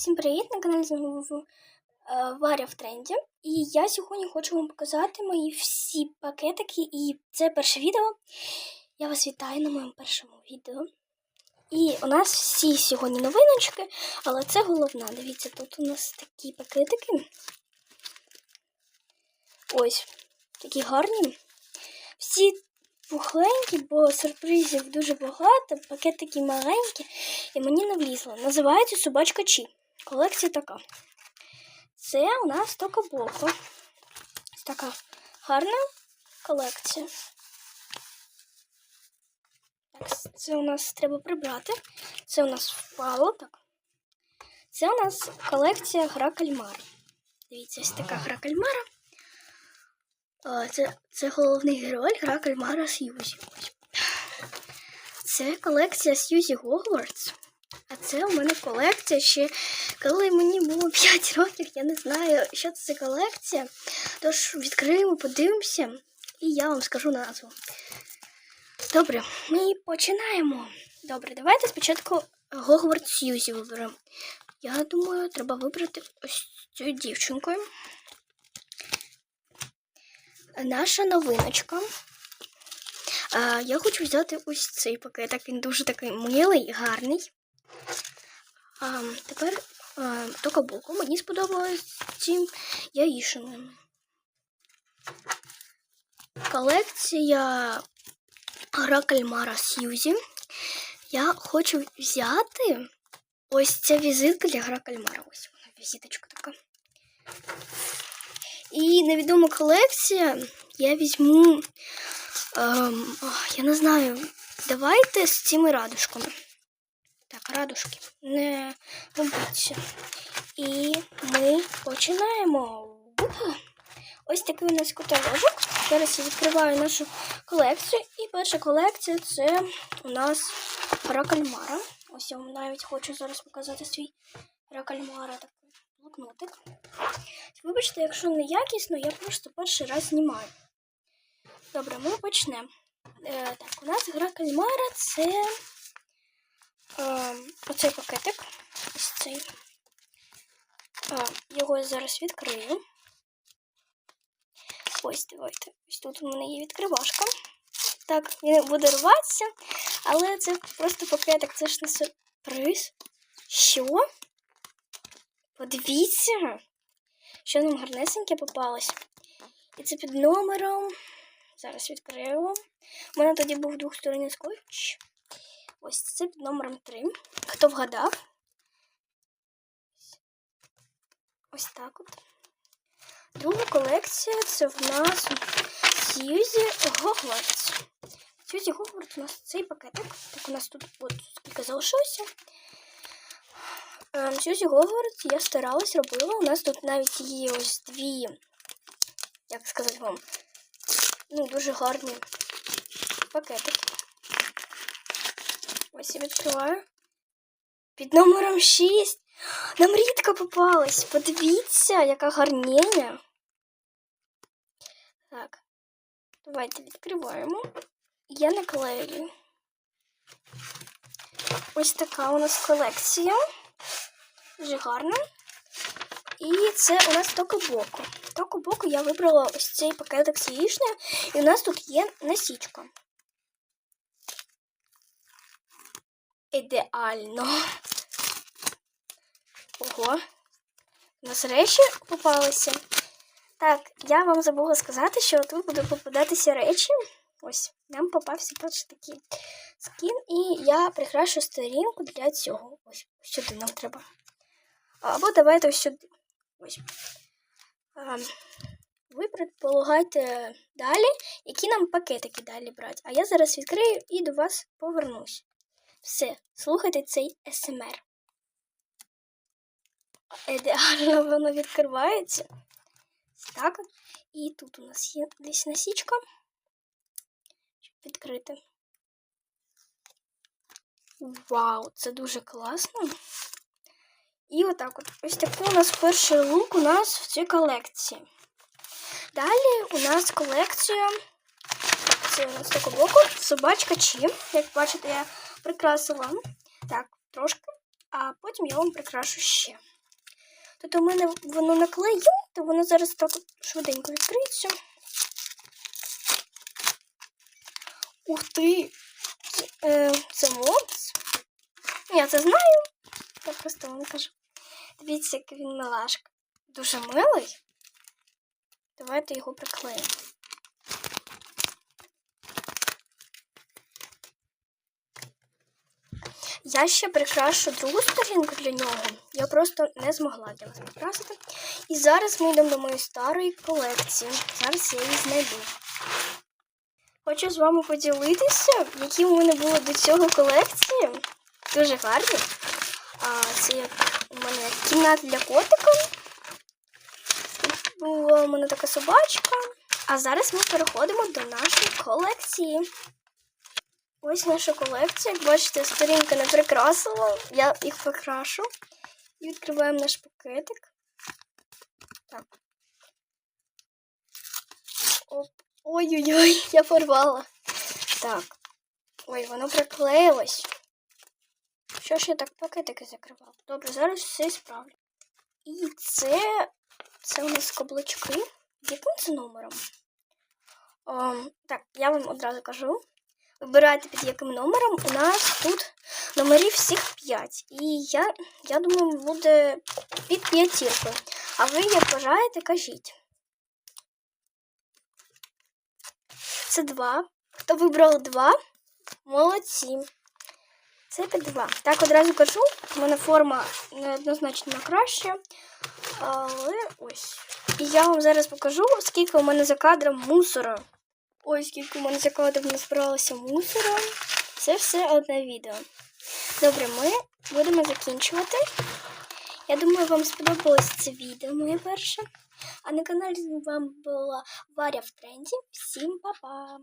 Всім привіт! На каналі знову е, Варя в тренді. І я сьогодні хочу вам показати мої всі пакетики. І це перше відео. Я вас вітаю на моєму першому відео. І у нас всі сьогодні новиночки, але це головна. Дивіться, тут у нас такі пакетики. Ось, такі гарні. Всі пухленькі, бо сюрпризів дуже багато, пакетики маленькі, і мені не влізло. Називається собачка Чі. Колекція така. Це у нас Токобоко. Така гарна колекція. Так, це у нас треба прибрати. Це у нас впало. Так. Це у нас колекція гра кальмара. Дивіться, ось така гра кальмара. Це, це головний герой гра кальмара Сьюзі. Це колекція Сьюзі Гогвартс. А це у мене колекція ще коли мені було 5 років, я не знаю, що це колекція. Тож відкриємо, подивимося, і я вам скажу назву. Добре, ми починаємо. Добре, давайте спочатку Гогвартс Сьюзі виберемо. Я думаю, треба вибрати ось цю дівчинку. Наша новиночка. А, я хочу взяти ось цей пакетик. Він дуже такий милий, гарний. А, тепер а, токабоку. Мені сподобалось цим яїшинами. Колекція гра кальмара Сьюзі. Я хочу взяти ось ця візитка для гра кальмара. Ось вона візиточка така. І невідома колекція я візьму. Ем, я не знаю. Давайте з цими радужками. Радужки. Не губіться. І ми починаємо. Ось такий у нас каталожок. Зараз я відкриваю нашу колекцію. І перша колекція це у нас гра кальмара. Ось я вам навіть хочу зараз показати свій гра кальмара такий блокнотик. Вибачте, якщо не якісно, я просто перший раз знімаю. Добре, ми почнемо. Е, так, у нас гра кальмара це е, оцей пакетик. Ось цей. Е, його я зараз відкрию. Ось, давайте. Ось тут у мене є відкривашка. Так, він буде рватися, але це просто пакетик, це ж не сюрприз. Що? Подивіться, що нам гарнесеньке попалось. І це під номером. Зараз відкрию. У мене тоді був двохсторонній скотч. Ось це під номером 3. Хто вгадав? Ось так от. Друга колекція це в нас Сьюзі Гогвартс. Сьюзі Гогвартс у нас цей пакетик. Так у нас тут от скільки залишилося. Ем, Сьюзі Гогвартс я старалась, робила. У нас тут навіть є ось дві, як сказати вам, ну, дуже гарні пакетики. Ось я відкриваю. Під номером 6. Нам рідка попалась. Подивіться, яка гарнення. Так, давайте відкриваємо. Я наклею. Ось така у нас колекція. Дуже гарна. І це у нас токобоку. Токобоку я вибрала ось цей пакетик з яєчнею, і у нас тут є насічка. Ідеально. Ого. У нас речі попалися. Так, я вам забула сказати, що тут будуть попадатися речі. Ось, нам попався перший такий скін, і я прикрашу сторінку для цього. Ось, сюди нам треба. Або давайте ось сюди. Ось. Ви предполагайте далі, які нам пакетики далі брати. А я зараз відкрию і до вас повернусь. Все, слухайте цей СМР. Ідеально воно відкривається. Так. І тут у нас є десь насічка. Щоб відкрити. Вау, це дуже класно. І отак от. Ось такий у нас перший лук у нас в цій колекції. Далі у нас колекція. Це у нас такого боку собачка Чі. Як бачите, я прикрасила так трошки, а потім я вам прикрашу ще. Тут у мене воно наклею, то воно зараз так швиденько відкриється. Ух ти! Це, е, це мопс? Я це знаю. Я просто вам кажу. Дивіться, який він милашка. Дуже милий. Давайте його приклеїмо. Я ще прикрашу другу сторінку для нього. Я просто не змогла для вас прикрасити. І зараз ми йдемо до моєї старої колекції. Зараз я її знайду. Хочу з вами поділитися, які у мене були до цього колекції. Дуже гарні. А, це у мене кімната для котика. Була у мене така собачка. А зараз ми переходимо до нашої колекції. Ось наша колекція. Як бачите, сторінка не прикрасила. Я їх прикрашу. І відкриваємо наш пакетик. Так. Ой-ой-ой, я порвала. Так. Ой, воно приклеїлось. Що ж я так пакетики закривав? Добре, зараз все справлю. І це. Це у нас каблучки. Яким це номером? Ем, так, я вам одразу кажу. Вибирайте під яким номером. У нас тут номерів всіх 5. І я, я думаю, буде під п'ятіркою. А ви, як бажаєте, кажіть. Це 2. Хто вибрав 2? Молодці. Це під 2. Так, одразу кажу, у мене форма неоднозначно краща. Але ось. І я вам зараз покажу, скільки у мене за кадром мусора. Ось скільки у мене за кадром назбиралося мусора. Це все одне відео. Добре, ми будемо закінчувати. Я думаю, вам сподобалось це відео моє перше. А на каналі з вами була Варя в тренді. Всім па-па!